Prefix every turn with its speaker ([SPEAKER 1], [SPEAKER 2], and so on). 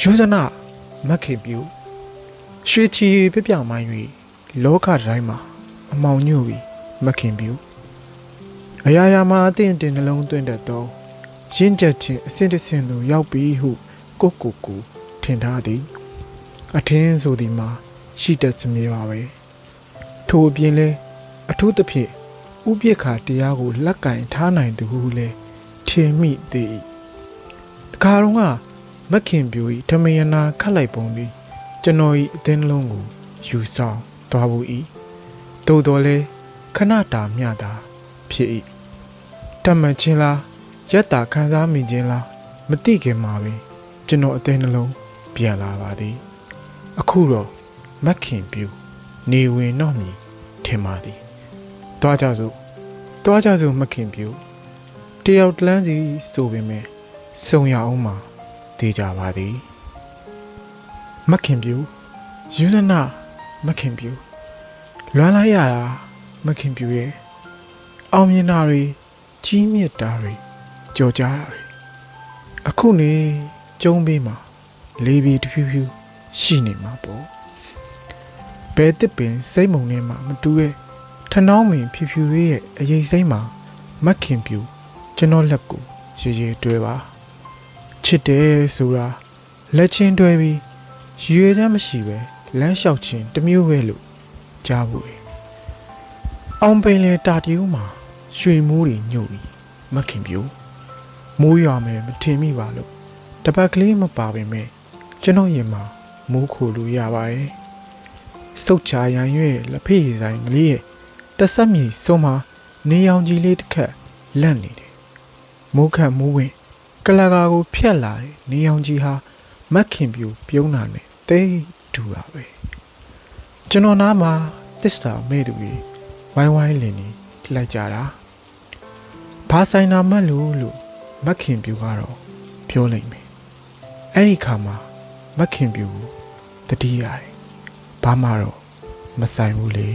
[SPEAKER 1] ယောဇနာမက်ခင်ပြူရွှေချီပြပြောင်မှန်း၍လောကတိုင်းမှာအမောင်ညွတ်ပြီးမက်ခင်ပြူအရာရာမှာအသင့်အတင်နှလုံးသွင်းတတ်သောရင့်ကျက်ခြင်းအစဉ်တစ်ဆင့်သို့ရောက်ပြီဟုကိုယ့်ကိုယ်ကိုထင်ထားသည် အထင်းဆိုသည်မှာရှိတတ်စမြဲပါပဲထို့အပြင်လဲအထူးသဖြင့်ဥပိ္ပခာတရားကိုလက်ကင်ထားနိုင်သူဟုလဲထင်မိသည်တခါတော့က မက်ခင်ပြူ၏ထမယနာခတ်လိုက်ပုံသည်ကျွန်တော်၏အသင်းလုံးကိုယူဆောင်သွားဘူး၏သို့တော်လဲခဏတာမျှတာဖြစ်၏တတ်မှတ်ခြင်းလားယက်တာခံစားမိခြင်းလားမသိခင်မှာပင်ကျွန်တော်အသင်းနှလုံးပြန်လာပါသည် အခုတော့မက်ခင်ပြူနေဝင်တော့မည်ထင်ပါသည်တွားကြစို့တွားကြစို့မက်ခင်ပြူတယောက်တလန်းစီဆိုပေမဲ့စုံရအောင်မှာ တေးကြပါသည်မက်ခင်ပြူယူဇနာမက်ခင်ပြူလွမ်းလိုက်ရတာမက်ခင်ပြူရဲ့အောင်မြင်တာတွေကြီးမြတ်တာတွေကြော်ကြားတာတွေအခုနေကျုံးပေးမှာလေးပြီးတစ်ဖြူဖြူရှိနေမှာပေါ့ဘယ်တစ်ပင်စိတ်မုံထဲမှာမတူတဲ့ထနှောင်းမင်ဖြူဖြူလေးရဲ့အရေးစိမ့်မှာမက်ခင်ပြူကျွန်တော်လက်ကိုရေရေတွဲပါ ချစ်တယ်ဆိုတာလက်ချင်းတွဲပြီးရွေချမ်းမရှိပဲလမ်းလျှောက်ခြင်းတစ်မျိုးပဲလို့ကြားဘူးလေအောင်ပိန်လေတာတီဦးမှာရွှေမိုးတွေညှို့ပြီးမက်ခင်ပြူမိုးရွာမယ်မထင်မိပါလို့တပတ်ကလေးမပါပေမဲ့ကျွန်တော်ရင်မှာမိုးခိုလို့ရပါတယ်စုတ်ချာရန်ရွဲ့လက်ဖေးဆိုင်ကလေးရဲ့တဆက်မြေစုံမှာနေရောင်ကြီးလေးတစ်ခက်လက်နေတယ်မိုးခတ်မိုးဝင် ကလကာကိုဖြတ်လာတဲ့နေရောင်ကြီးဟာမက်ခင်ပြူပြုံးတာနဲ့တိတ်တူတာပဲကျွန်တော်နားမှာသစ္စာမဲ့သူကြီးဝိုင်းဝိုင်းလင်နေလိုက်ကြတာဘာဆိုင်နာမက်လို့လို့မက်ခင်ပြူကတော့ပြောလိုက်မယ်အဲ့ဒီခါမှာမက်ခင်ပြူကိုတတိရတယ်ဘာမှတော့မဆိုင်ဘူးလေ